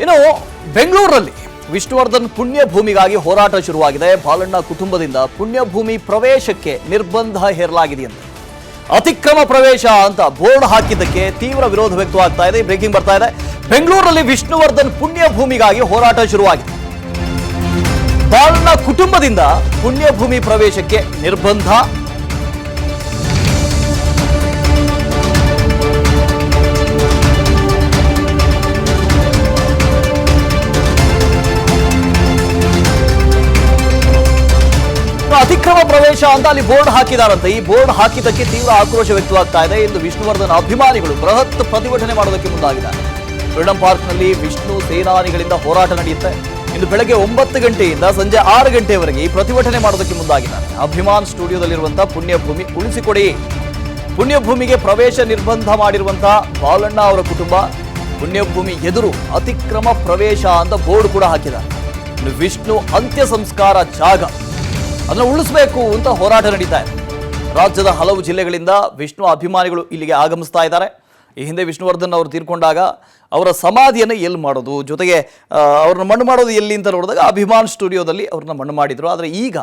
ಇನ್ನು ಬೆಂಗಳೂರಲ್ಲಿ ವಿಷ್ಣುವರ್ಧನ್ ಪುಣ್ಯ ಭೂಮಿಗಾಗಿ ಹೋರಾಟ ಶುರುವಾಗಿದೆ. ಬಾಲಣ್ಣ ಕುಟುಂಬದಿಂದ ಪುಣ್ಯಭೂಮಿ ಪ್ರವೇಶಕ್ಕೆ ನಿರ್ಬಂಧ ಹೇರಲಾಗಿದೆಯಂತೆ ಅತಿಕ್ರಮ ಪ್ರವೇಶ ಅಂತ ಬೋರ್ಡ್ ಹಾಕಿದ್ದಕ್ಕೆ ತೀವ್ರ ವಿರೋಧ ವ್ಯಕ್ತವಾಗ್ತಾ ಇದೆ, ಬ್ರೇಕಿಂಗ್ ಬರ್ತಾ ಇದೆ. ಬೆಂಗಳೂರಲ್ಲಿ ವಿಷ್ಣುವರ್ಧನ್ ಪುಣ್ಯ ಭೂಮಿಗಾಗಿ ಹೋರಾಟ ಶುರುವಾಗಿದೆ. ಬಾಲಣ್ಣ ಕುಟುಂಬದಿಂದ ಪುಣ್ಯಭೂಮಿ ಪ್ರವೇಶಕ್ಕೆ ನಿರ್ಬಂಧ ಅತಿಕ್ರಮ ಪ್ರವೇಶ ಅಂತ ಅಲ್ಲಿ ಬೋರ್ಡ್ ಹಾಕಿದಾರಂತೆ. ಈ ಬೋರ್ಡ್ ಹಾಕಿದ್ದಕ್ಕೆ ತೀವ್ರ ಆಕ್ರೋಶ ವ್ಯಕ್ತವಾಗ್ತಾ ಇದೆ. ಇಂದು ವಿಷ್ಣುವರ್ಧನ್ ಅಭಿಮಾನಿಗಳು ಬೃಹತ್ ಪ್ರತಿಭಟನೆ ಮಾಡೋದಕ್ಕೆ ಮುಂದಾಗಿದ್ದಾರೆ. ಫ್ರೀಡಂ ಪಾರ್ಕ್ನಲ್ಲಿ ವಿಷ್ಣು ಸೇನಾನಿಗಳಿಂದ ಹೋರಾಟ ನಡೆಯುತ್ತೆ. ಇಂದು ಬೆಳಗ್ಗೆ ಒಂಬತ್ತು ಗಂಟೆಯಿಂದ ಸಂಜೆ ಆರು ಗಂಟೆವರೆಗೆ ಈ ಪ್ರತಿಭಟನೆ ಮಾಡೋದಕ್ಕೆ ಮುಂದಾಗಿದ್ದಾರೆ. ಅಭಿಮಾನ್ ಸ್ಟುಡಿಯೋದಲ್ಲಿರುವಂತಹ ಪುಣ್ಯಭೂಮಿ ಉಳಿಸಿಕೊಡಿ. ಪುಣ್ಯಭೂಮಿಗೆ ಪ್ರವೇಶ ನಿರ್ಬಂಧ ಮಾಡಿರುವಂತಹ ಬಾಲಣ್ಣ ಅವರ ಕುಟುಂಬ ಪುಣ್ಯಭೂಮಿ ಎದುರು ಅತಿಕ್ರಮ ಪ್ರವೇಶ ಅಂತ ಬೋರ್ಡ್ ಕೂಡ ಹಾಕಿದ್ದಾರೆ. ವಿಷ್ಣು ಅಂತ್ಯ ಸಂಸ್ಕಾರ ಜಾಗ. ಅದನ್ನು ಉಳಿಸಬೇಕು ಅಂತ ಹೋರಾಟ ನಡೀತಾ ಇದೆ. ರಾಜ್ಯದ ಹಲವು ಜಿಲ್ಲೆಗಳಿಂದ ವಿಷ್ಣು ಅಭಿಮಾನಿಗಳು ಇಲ್ಲಿಗೆ ಆಗಮಿಸ್ತಾ ಇದ್ದಾರೆ. ಈ ಹಿಂದೆ ವಿಷ್ಣುವರ್ಧನ್ ಅವರು ತೀರ್ಕೊಂಡಾಗ ಅವರ ಸಮಾಧಿಯನ್ನು ಎಲ್ಲಿ ಮಾಡೋದು, ಜೊತೆಗೆ ಅವ್ರನ್ನ ಮಣ್ಣು ಮಾಡೋದು ಎಲ್ಲಿ ಅಂತ ನೋಡಿದಾಗ ಅಭಿಮಾನ್ ಸ್ಟುಡಿಯೋದಲ್ಲಿ ಅವ್ರನ್ನ ಮಣ್ಣು ಮಾಡಿದರು. ಆದರೆ ಈಗ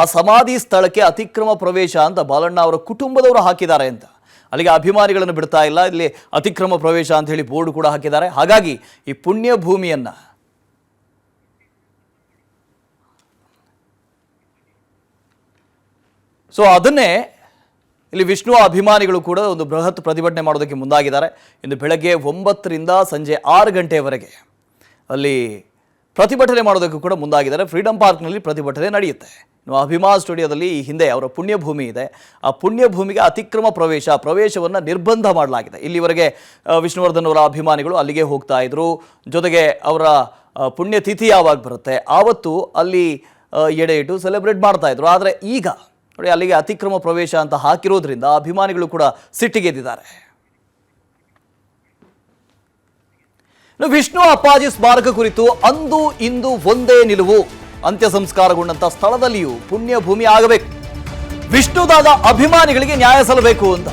ಆ ಸಮಾಧಿ ಸ್ಥಳಕ್ಕೆ ಅತಿಕ್ರಮ ಪ್ರವೇಶ ಅಂತ ಬಾಲಣ್ಣ ಅವರ ಕುಟುಂಬದವರು ಹಾಕಿದ್ದಾರೆ ಅಂತ. ಅಲ್ಲಿಗೆ ಅಭಿಮಾನಿಗಳನ್ನು ಬಿಡ್ತಾ ಇಲ್ಲ. ಇಲ್ಲಿ ಅತಿಕ್ರಮ ಪ್ರವೇಶ ಅಂತ ಹೇಳಿ ಬೋರ್ಡ್ ಕೂಡ ಹಾಕಿದ್ದಾರೆ. ಹಾಗಾಗಿ ಈ ಪುಣ್ಯ ಭೂಮಿಯನ್ನು ಸೊ ಅದನ್ನೇ ಇಲ್ಲಿ ವಿಷ್ಣು ಅಭಿಮಾನಿಗಳು ಕೂಡ ಒಂದು ಬೃಹತ್ ಪ್ರತಿಭಟನೆ ಮಾಡೋದಕ್ಕೆ ಮುಂದಾಗಿದ್ದಾರೆ. ಇಂದು ಬೆಳಗ್ಗೆ ಒಂಬತ್ತರಿಂದ ಸಂಜೆ ಆರು ಗಂಟೆವರೆಗೆ ಅಲ್ಲಿ ಪ್ರತಿಭಟನೆ ಮಾಡೋದಕ್ಕೂ ಕೂಡ ಮುಂದಾಗಿದ್ದಾರೆ. ಫ್ರೀಡಂ ಪಾರ್ಕ್ನಲ್ಲಿ ಪ್ರತಿಭಟನೆ ನಡೆಯುತ್ತೆ. ಇನ್ನು ಅಭಿಮಾ ಸ್ಟುಡಿಯೋದಲ್ಲಿ ಈ ಹಿಂದೆ ಅವರ ಪುಣ್ಯಭೂಮಿ ಇದೆ. ಆ ಪುಣ್ಯಭೂಮಿಗೆ ಅತಿಕ್ರಮ ಪ್ರವೇಶ, ಪ್ರವೇಶವನ್ನು ನಿರ್ಬಂಧ ಮಾಡಲಾಗಿದೆ. ಇಲ್ಲಿವರೆಗೆ ವಿಷ್ಣುವರ್ಧನ್ ಅವರ ಅಭಿಮಾನಿಗಳು ಅಲ್ಲಿಗೆ ಹೋಗ್ತಾ ಇದ್ರು. ಜೊತೆಗೆ ಅವರ ಪುಣ್ಯತಿಥಿ ಯಾವಾಗ ಬರುತ್ತೆ? ಆವತ್ತು ಅಲ್ಲಿ ಎಡೆ ಇಟ್ಟು ಸೆಲೆಬ್ರೇಟ್ ಮಾಡ್ತಾ ಇದ್ರು. ಆದರೆ ಈಗ ನೋಡಿ, ಅಲ್ಲಿಗೆ ಅತಿಕ್ರಮ ಪ್ರವೇಶ ಅಂತ ಹಾಕಿರೋದ್ರಿಂದ ಅಭಿಮಾನಿಗಳು ಕೂಡ ಸಿಟ್ಟಿಗೆದ್ದಿದ್ದಾರೆ ವಿಷ್ಣು ಅಪ್ಪಾಜಿ ಸ್ಮಾರಕ ಕುರಿತು ಅಂದು ಇಂದು ಒಂದೇ ನಿಲುವು. ಅಂತ್ಯ ಸಂಸ್ಕಾರಗೊಂಡಂತ ಸ್ಥಳದಲ್ಲಿಯೂ ಪುಣ್ಯ ಭೂಮಿ ಆಗಬೇಕು ವಿಷ್ಣುದಾದ ಅಭಿಮಾನಿಗಳಿಗೆ ನ್ಯಾಯ ಸಲ್ಲಬೇಕು ಅಂತ.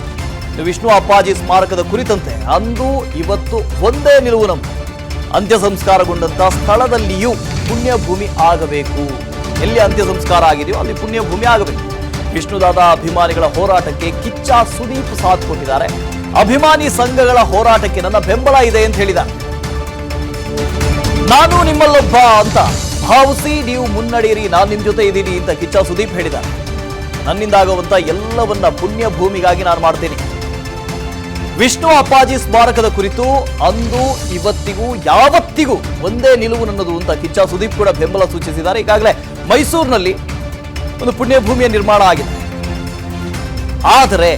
ವಿಷ್ಣು ಅಪ್ಪಾಜಿ ಸ್ಮಾರಕದ ಕುರಿತಂತೆ ಅಂದು ಇವತ್ತು ಒಂದೇ ನಿಲುವು ನಮ್ಮ ಅಂತ್ಯ ಸಂಸ್ಕಾರಗೊಂಡಂತ ಸ್ಥಳದಲ್ಲಿಯೂ ಪುಣ್ಯ ಭೂಮಿ ಆಗಬೇಕು. ಎಲ್ಲಿ ಅಂತ್ಯ ಸಂಸ್ಕಾರ ಆಗಿದೆಯೋ ಅಲ್ಲಿ ಪುಣ್ಯ ಭೂಮಿ ಆಗಬೇಕು. ವಿಷ್ಣುದಾದ ಅಭಿಮಾನಿಗಳ ಹೋರಾಟಕ್ಕೆ ಕಿಚ್ಚ ಸುದೀಪ್ ಸಾಥ್ ಕೊಟ್ಟಿದ್ದಾರೆ. ಅಭಿಮಾನಿ ಸಂಘಗಳ ಹೋರಾಟಕ್ಕೆ ನನ್ನ ಬೆಂಬಲ ಇದೆ ಅಂತ ಹೇಳಿದ. ನಾನು ನಿಮ್ಮಲ್ಲೊಬ್ಬ ಅಂತ ಭಾವಿಸಿ ನೀವು ಮುನ್ನಡೆಯಿರಿ, ನಾನು ನಿಮ್ಮ ಜೊತೆ ಇದ್ದೀನಿ ಅಂತ ಕಿಚ್ಚ ಸುದೀಪ್ ಹೇಳಿದ್ದಾರೆ ನನ್ನಿಂದಾಗುವಂತ ಎಲ್ಲವನ್ನ ಪುಣ್ಯ ಭೂಮಿಗಾಗಿ ನಾನು ಮಾಡ್ತೀನಿ. ವಿಷ್ಣು ಅಪ್ಪಾಜಿ ಸ್ಮಾರಕದ ಕುರಿತು ಅಂದು, ಇವತ್ತಿಗೂ, ಯಾವತ್ತಿಗೂ ಒಂದೇ ನಿಲುವು ನನ್ನದು ಅಂತ ಕಿಚ್ಚ ಸುದೀಪ್ ಕೂಡ ಬೆಂಬಲ ಸೂಚಿಸಿದ್ದಾರೆ. ಈಗಾಗಲೇ ಮೈಸೂರಿನಲ್ಲಿ ಒಂದು ಪುಣ್ಯಭೂಮಿಯ ನಿರ್ಮಾಣ ಆಗಿದೆ. ಆದರೆ,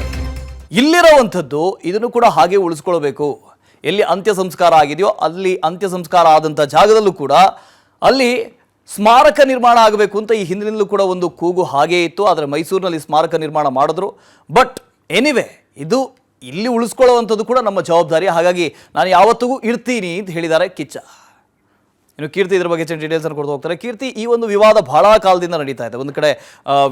ಇಲ್ಲಿರುವಂಥದ್ದು ಇದನ್ನು ಕೂಡ ಹಾಗೆ ಉಳಿಸ್ಕೊಳ್ಬೇಕು. ಎಲ್ಲಿ ಅಂತ್ಯ ಸಂಸ್ಕಾರ ಆಗಿದೆಯೋ ಅಲ್ಲಿ ಅಂತ್ಯ ಸಂಸ್ಕಾರ ಆದಂಥ ಜಾಗದಲ್ಲೂ ಕೂಡ ಅಲ್ಲಿ ಸ್ಮಾರಕ ನಿರ್ಮಾಣ ಆಗಬೇಕು ಅಂತ ಈ ಹಿಂದಿನಿಂದಲೂ ಕೂಡ ಒಂದು ಕೂಗು ಹಾಗೇ ಇತ್ತು. ಆದರೆ ಮೈಸೂರಿನಲ್ಲಿ ಸ್ಮಾರಕ ನಿರ್ಮಾಣ ಮಾಡಿದ್ರು. ಬಟ್ ಎನಿವೆ ಇದು ಇಲ್ಲಿ ಉಳಿಸ್ಕೊಳ್ಳುವಂಥದ್ದು ಕೂಡ ನಮ್ಮ ಜವಾಬ್ದಾರಿ. ಹಾಗಾಗಿ ನಾನು ಯಾವತ್ತಿಗೂ ಇರ್ತೀನಿ ಅಂತ ಹೇಳಿದ್ದಾರೆ ಕಿಚ್ಚ. ಇನ್ನು ಕೀರ್ತಿ ಇದ್ರ ಬಗ್ಗೆ ಹೆಚ್ಚಿನ ಡೀಟೇಲ್ಸ್ ಅನ್ನು ಕೊಡ್ತಾ ಹೋಗ್ತಾರೆ. ಕೀರ್ತಿ, ಈ ಒಂದು ವಿವಾದ ಬಹಳ ಕಾಲದಿಂದ ನಡೀತಾ ಇದೆ. ಒಂದು ಕಡೆ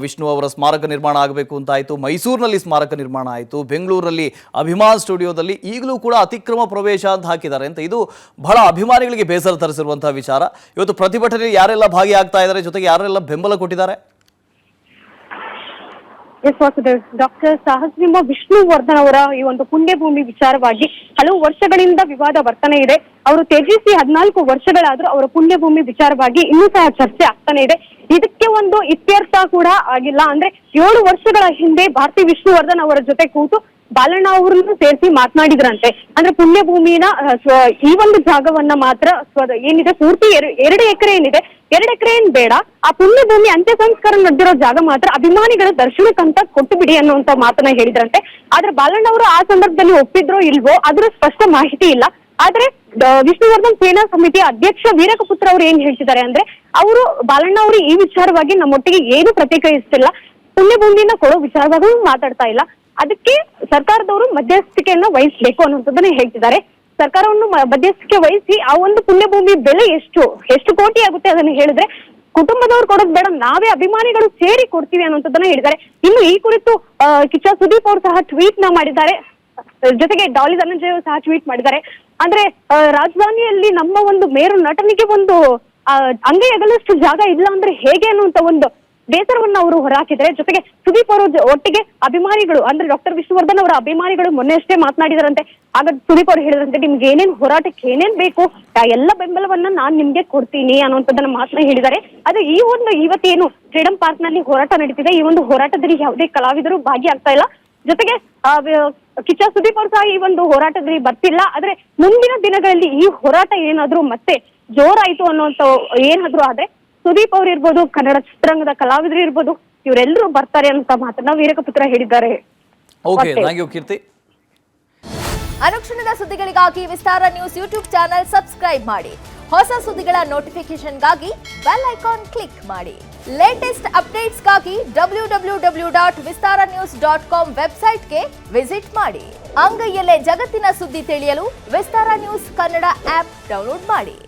ವಿಷ್ಣು ಅವರ ಸ್ಮಾರಕ ನಿರ್ಮಾಣ ಆಗಬೇಕು ಅಂತ ಆಯಿತು, ಮೈಸೂರಿನಲ್ಲಿ ಸ್ಮಾರಕ ನಿರ್ಮಾಣ ಆಯಿತು, ಬೆಂಗಳೂರಲ್ಲಿ ಅಭಿಮಾನ್ ಸ್ಟುಡಿಯೋದಲ್ಲಿ ಈಗಲೂ ಕೂಡ ಅತಿಕ್ರಮ ಪ್ರವೇಶ ಅಂತ ಹಾಕಿದ್ದಾರೆ ಅಂತ ಇದು ಬಹಳ ಅಭಿಮಾನಿಗಳಿಗೆ ಬೇಸರ ತರಿಸಿರುವಂತಹ ವಿಚಾರ. ಇವತ್ತು ಪ್ರತಿಭಟನೆ ಯಾರೆಲ್ಲ ಭಾಗಿಯಾಗ್ತಾ ಇದ್ದಾರೆ, ಜೊತೆಗೆ ಯಾರೆಲ್ಲ ಬೆಂಬಲ ಕೊಟ್ಟಿದ್ದಾರೆ? ಎಸ್ ವಾಸುದೇವ್ ಡಾಕ್ಟರ್ ಸಹಸ್ರಿಮ ವಿಷ್ಣುವರ್ಧನ್ ಅವರ ಈ ಒಂದು ಪುಣ್ಯಭೂಮಿ ವಿಚಾರವಾಗಿ ಹಲವು ವರ್ಷಗಳಿಂದ ವಿವಾದ ವರ್ತನೆ ಇದೆ. ಅವರು ತ್ಯಜಿಸಿ ಹದಿನಾಲ್ಕು ವರ್ಷಗಳಾದ್ರೂ ಅವರ ಪುಣ್ಯಭೂಮಿ ವಿಚಾರವಾಗಿ ಇನ್ನೂ ಸಹ ಚರ್ಚೆ ಆಗ್ತಾನೆ ಇದೆ. ಇದಕ್ಕೆ ಒಂದು ಇತ್ಯರ್ಥ ಕೂಡ ಆಗಿಲ್ಲ. ಅಂದ್ರೆ ಏಳು ವರ್ಷಗಳ ಹಿಂದೆ ಭಾರತಿ ವಿಷ್ಣುವರ್ಧನ್ ಅವರ ಜೊತೆ ಕೂತು ಬಾಲಣ್ಣ ಅವರನ್ನು ಸೇರಿಸಿ ಮಾತನಾಡಿದ್ರಂತೆ. ಅಂದ್ರೆ ಪುಣ್ಯಭೂಮಿನ ಈ ಒಂದು ಜಾಗವನ್ನ ಮಾತ್ರ ಏನಿದೆ, ಪೂರ್ತಿ ಎರ- ಎರಡು ಎಕರೆ ಏನಿದೆ. ಎರಡು ಎಕರೆ ಏನ್ ಬೇಡ. ಆ ಪುಣ್ಯ ಭೂಮಿ ಅಂತ್ಯ ಸಂಸ್ಕಾರ ನಡೆದಿರೋ ಜಾಗ ಮಾತ್ರ ಅಭಿಮಾನಿಗಳ ದರ್ಶನಕ್ಕಂತ ಕೊಟ್ಟು ಬಿಡಿ ಅನ್ನುವಂತ ಮಾತನ್ನ ಹೇಳಿದ್ರಂತೆ. ಆದ್ರೆ ಬಾಲಣ್ಣ ಅವರು ಆ ಸಂದರ್ಭದಲ್ಲಿ ಒಪ್ಪಿದ್ರೋ ಇಲ್ವೋ ಅದರ ಸ್ಪಷ್ಟ ಮಾಹಿತಿ ಇಲ್ಲ. ಆದ್ರೆ ವಿಷ್ಣುವರ್ಧನ್ ಸೇನಾ ಸಮಿತಿ ಅಧ್ಯಕ್ಷ ವೀರಕಪುತ್ರ ಅವರು ಏನ್ ಹೇಳ್ತಿದ್ದಾರೆ ಅಂದ್ರೆ, ಅವರು ಬಾಲಣ್ಣ ಅವರು ಈ ವಿಚಾರವಾಗಿ ನಮ್ಮೊಟ್ಟಿಗೆ ಏನು ಪ್ರತಿಕ್ರಿಯಿಸ್ತಿಲ್ಲ. ಪುಣ್ಯಭೂಮಿಯನ್ನ ಕೊಡೋ ವಿಚಾರವಾಗೂ ಮಾತಾಡ್ತಾ ಇಲ್ಲ. ಅದಕ್ಕೆ ಸರ್ಕಾರದವರು ಮಧ್ಯಸ್ಥಿಕೆಯನ್ನ ವಹಿಸ್ಬೇಕು ಅನ್ನುವಂಥದ್ದನ್ನ ಹೇಳ್ತಿದ್ದಾರೆ. ಸರ್ಕಾರವನ್ನು ಮಧ್ಯಸ್ಥಿಕೆ ವಹಿಸಿ ಆ ಒಂದು ಪುಣ್ಯಭೂಮಿ ಬೆಲೆ ಎಷ್ಟು? ಎಷ್ಟು ಕೋಟಿ ಆಗುತ್ತೆ ಅದನ್ನ ಹೇಳಿದ್ರೆ ಕುಟುಂಬದವ್ರು ಕೊಡೋದು ಬೇಡ, ನಾವೇ ಅಭಿಮಾನಿಗಳು ಸೇರಿ ಕೊಡ್ತೀವಿ ಅನ್ನುವಂಥದ್ದನ್ನ ಹೇಳಿದ್ದಾರೆ. ಇನ್ನು ಈ ಕುರಿತು ಕಿಚ್ಚ ಸುದೀಪ್ ಅವರು ಸಹ ಟ್ವೀಟ್ನ ಮಾಡಿದ್ದಾರೆ. ಜೊತೆಗೆ ಡಾಲಿ ಧನಂಜಯ ಸಹ ಟ್ವೀಟ್ ಮಾಡಿದ್ದಾರೆ. ಅಂದ್ರೆ ರಾಜಧಾನಿಯಲ್ಲಿ ನಮ್ಮ ಒಂದು ಮೇರು ನಟನಿಗೆ ಒಂದು ಅಹ್ ಅಂಗೈ ಅಗಲಷ್ಟು ಜಾಗ ಇಲ್ಲ ಅಂದ್ರೆ ಹೇಗೆ ಅನ್ನುವಂತ ಒಂದು ಬೇಸರವನ್ನ ಅವರು ಹೊರಹಾಕಿದ್ದಾರೆ. ಜೊತೆಗೆ ಸುದೀಪ್ ಅವರು ಒಟ್ಟಿಗೆ ಅಭಿಮಾನಿಗಳು, ಅಂದ್ರೆ ಡಾಕ್ಟರ್ ವಿಷ್ಣುವರ್ಧನ್ ಅವರ ಅಭಿಮಾನಿಗಳು ಮೊನ್ನೆ ಅಷ್ಟೇ ಮಾತನಾಡಿದರಂತೆ. ಆಗ ಸುದೀಪ್ ಅವರು ಹೇಳಿದ್ರಂತೆ, ನಿಮ್ಗೆ ಏನೇನ್ ಹೋರಾಟಕ್ಕೆ ಏನೇನ್ ಬೇಕು, ಆ ಎಲ್ಲ ಬೆಂಬಲವನ್ನ ನಾನ್ ನಿಮ್ಗೆ ಕೊಡ್ತೀನಿ ಅನ್ನುವಂಥದ್ದನ್ನ ಮಾತನ್ನ ಹೇಳಿದ್ದಾರೆ. ಅದೇ ಈ ಒಂದು ಇವತ್ತೇನು ಫ್ರೀಡಂ ಪಾರ್ಕ್ನಲ್ಲಿ ಹೋರಾಟ ನಡೀತಿದೆ, ಈ ಒಂದು ಹೋರಾಟದಲ್ಲಿ ಯಾವುದೇ ಕಲಾವಿದರು ಭಾಗಿಯಾಗ್ತಾ ಇಲ್ಲ. ಜೊತೆಗೆ ಕಿಚ್ಚ ಸುದೀಪ್ ಅವರು ಸಹ ಈ ಒಂದು ಹೋರಾಟದಲ್ಲಿ ಬರ್ತಿಲ್ಲ. ಆದ್ರೆ ಮುಂದಿನ ದಿನಗಳಲ್ಲಿ ಈ ಹೋರಾಟ ಏನಾದ್ರೂ ಮತ್ತೆ ಜೋರಾಯ್ತು ಅನ್ನುವಂತ ಏನಾದ್ರೂ ಆದ್ರೆ ಸುದೀಪ್ ಅವ್ರು ಇರ್ಬೋದು ಕನ್ನಡ ಚಿತ್ರರಂಗದ ಕಲಾವಿದರು ಇರ್ಬೋದು ಇವರೆಲ್ಲರೂ ಬರ್ತಾರೆ ಅಂತ ಮಾತನ್ನ ವೀರಕಪುತ್ರ ಹೇಳಿದ್ದಾರೆ. ಓಕೆ ಮತ್ತೆ- ಥ್ಯಾಂಕ್ ಯು ಕೀರ್ತಿ. ಅನುಕ್ಷಣದ ಸುದ್ದಿಗಳಿಗಾಗಿ Vistara news YouTube channel subscribe ಮಾಡಿ. ಹೊಸ ಸುದ್ದಿಗಳ ನೋಟಿಫಿಕೇಶನ್ಗಾಗಿ ಬೆಲ್ ಐಕಾನ್ ಕ್ಲಿಕ್ ಮಾಡಿ. Latest ಅಪ್ಡೇಟ್ಸ್ಗಾಗಿ W W W dot Vistara news dot com ವೆಬ್ಸೈಟ್ಗೆ ವಿಸಿಟ್ ಮಾಡಿ. ಅಂಗೈಯಲ್ಲೇ ಜಗತ್ತಿನ ಸುದ್ದಿ ತಿಳಿಯಲು Vistara news Kannada app download ಮಾಡಿ.